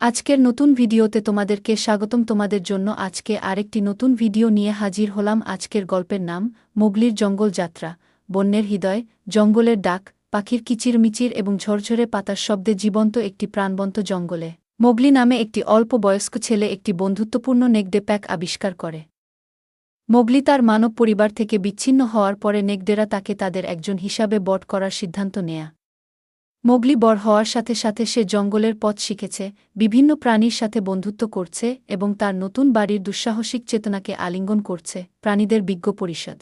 আজকের নতুন ভিডিওতে তোমাদেরকে স্বাগতম। তোমাদের জন্য আজকে আরেকটি নতুন ভিডিও নিয়ে হাজির হলাম আজকের গল্পের নাম, মোগলির জঙ্গল যাত্রা। বন্যের হৃদয়, জঙ্গলের ডাক, পাখির কিচিরমিচির এবং ঝরঝরে পাতার শব্দে জীবন্ত একটি প্রাণবন্ত জঙ্গলে। মোগলি নামে একটি অল্প বয়স্ক ছেলে একটি বন্ধুত্বপূর্ণ নেকডে প্যাক আবিষ্কার করে। মোগলি তার মানব পরিবার থেকে বিচ্ছিন্ন হওয়ার পরে নেকডেরা তাকে তাদের একজন হিসাবে বট করার সিদ্ধান্ত নেয়া। মোগলি বড় হওয়ার সাথে সাথে সে জঙ্গলের পথ শিখেছে, বিভিন্ন প্রাণীর সাথে বন্ধুত্ব করছে এবং তার নতুন বাড়ির দুঃসাহসিক চেতনাকে আলিঙ্গন করছে প্রাণীদের বিজ্ঞ পরিষদ।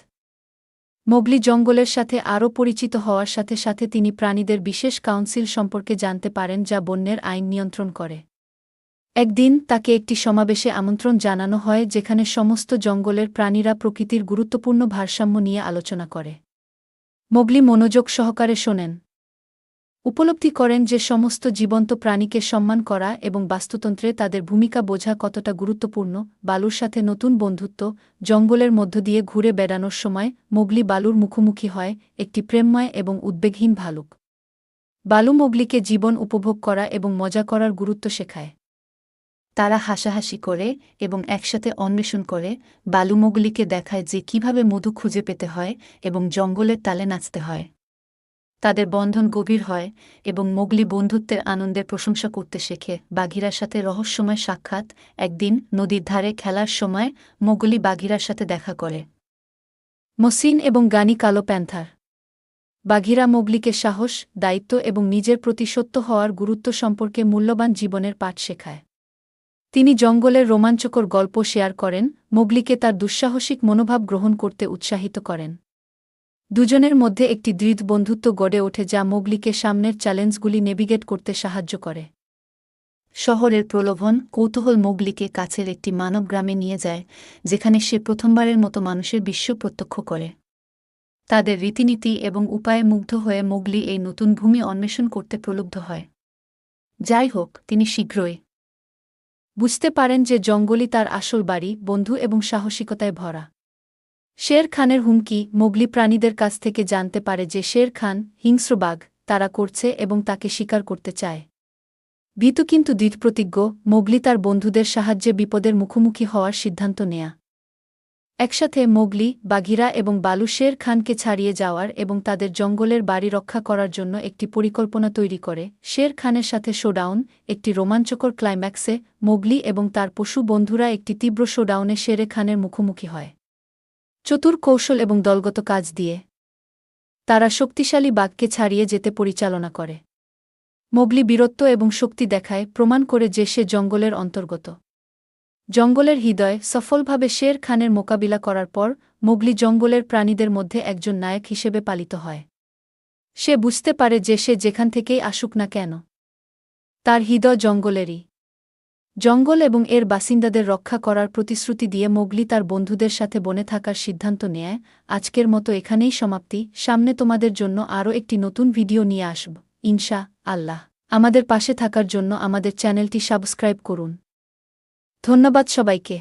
মোগলি জঙ্গলের সাথে আরও পরিচিত হওয়ার সাথে সাথে তিনি প্রাণীদের বিশেষ কাউন্সিল সম্পর্কে জানতে পারেন যা বন্যের আইন নিয়ন্ত্রণ করে। একদিন তাকে একটি সমাবেশে আমন্ত্রণ জানানো হয় যেখানে সমস্ত জঙ্গলের প্রাণীরা প্রকৃতির গুরুত্বপূর্ণ ভারসাম্য নিয়ে আলোচনা করে। মোগলি মনোযোগ সহকারে শোনেন। উপলব্ধি করেন যে সমস্ত জীবন্ত প্রাণীকে সম্মান করা এবং বাস্তুতন্ত্রে তাদের ভূমিকা বোঝা কতটা গুরুত্বপূর্ণ, বালুর সাথে নতুন বন্ধুত্ব, জঙ্গলের মধ্য দিয়ে ঘুরে বেড়ানোর সময় মোগলি বালুর মুখোমুখি হয়, একটি প্রেমময় এবং উদ্বেগহীন ভালুক। বালু মোগলিকে জীবন উপভোগ করা এবং মজা করার গুরুত্ব শেখায়। তারা হাসাহাসি করে এবং একসাথে অন্বেষণ করে, বালু মোগলিকে দেখায় যে কীভাবে মধু খুঁজে পেতে হয় এবং জঙ্গলের তালে নাচতে হয়। তাদের বন্ধন গভীর হয় এবং মোগলি বন্ধুত্বের আনন্দের প্রশংসা করতে শেখে। বাঘিরার সাথে রহস্যময় সাক্ষাৎ, একদিন নদীর ধারে খেলার সময় মোগলি বাঘিরার সাথে দেখা করে। মসিন এবং গানি কালো প্যান্থার। বাঘিরা মোগলিকে সাহস, দায়িত্ব এবং নিজের প্রতি সত্য হওয়ার গুরুত্ব সম্পর্কে মূল্যবান জীবনের পাঠ শেখায়। তিনি জঙ্গলের রোমাঞ্চকর গল্প শেয়ার করেন, মোগলিকে তার দুঃসাহসিক মনোভাব গ্রহণ করতে উৎসাহিত করেন। দুজনের মধ্যে একটি দৃঢ় বন্ধুত্ব গড়ে ওঠে যা মোগলিকে সামনের চ্যালেঞ্জগুলি নেভিগেট করতে সাহায্য করে। শহরের প্রলোভন, কৌতূহল মোগলিকে কাছের একটি মানব গ্রামে নিয়ে যায়, যেখানে সে প্রথমবারের মতো মানুষের বিশ্ব প্রত্যক্ষ করে। তাদের রীতিনীতি এবং উপায়ে মুগ্ধ হয়ে মোগলি এই নতুন ভূমি অন্বেষণ করতে প্রলুব্ধ হয়। যাই হোক, তিনি শীঘ্রই। বুঝতে পারেন যে জঙ্গলই তার আসল বাড়ি, বন্ধু এবং সাহসিকতায় ভরা। শের খানের হুমকি মোগলি প্রাণীদের কাছ থেকে জানতে পারে যে শের খান হিংস্রবাঘ তারা করছে এবং তাকে স্বীকার করতে চায়। ভীতু কিন্তু দৃঢ়প্রতিজ্ঞ মোগলি তার বন্ধুদের সাহায্যে বিপদের মুখোমুখি হওয়ার সিদ্ধান্ত নেয়া। একসাথে মোগলি, বাঘিরা এবং বালু শের খানকে ছাড়িয়ে যাওয়ার এবং তাদের জঙ্গলের বাড়ি রক্ষা করার জন্য একটি পরিকল্পনা তৈরি করে, শের খানের সাথে শোডাউন, একটি রোমাঞ্চকর ক্লাইম্যাক্সে, মোগলি এবং তার পশু বন্ধুরা একটি তীব্র শোডাউনে শেরে খানের মুখোমুখি হয়। চতুর কৌশল এবং দলগত কাজ দিয়ে। তারা শক্তিশালী বাঘকে ছাড়িয়ে যেতে পরিচালনা করে। মোগলি বীরত্ব এবং শক্তি দেখায়, প্রমাণ করে যে সে জঙ্গলের অন্তর্গত। জঙ্গলের হৃদয় সফলভাবে শের খানের মোকাবিলা করার পর, মোগলি জঙ্গলের প্রাণীদের মধ্যে একজন নায়ক হিসেবে পালিত হয়। সে বুঝতে পারে যে সে যেখান থেকেই আসুক না কেন। তার হৃদয় জঙ্গলেরই। জঙ্গল এবং এর বাসিন্দাদের রক্ষা করার প্রতিশ্রুতি দিয়ে মোগলি তার বন্ধুদের সাথে বনে থাকার সিদ্ধান্ত নেয়। আজকের মতো এখানেই সমাপ্তি। সামনে তোমাদের জন্য আরও একটি নতুন ভিডিও নিয়ে আসব। ইনশা আল্লাহ। আমাদের পাশে থাকার জন্য আমাদের চ্যানেলটি সাবস্ক্রাইব করুন। ধন্যবাদ সবাইকে।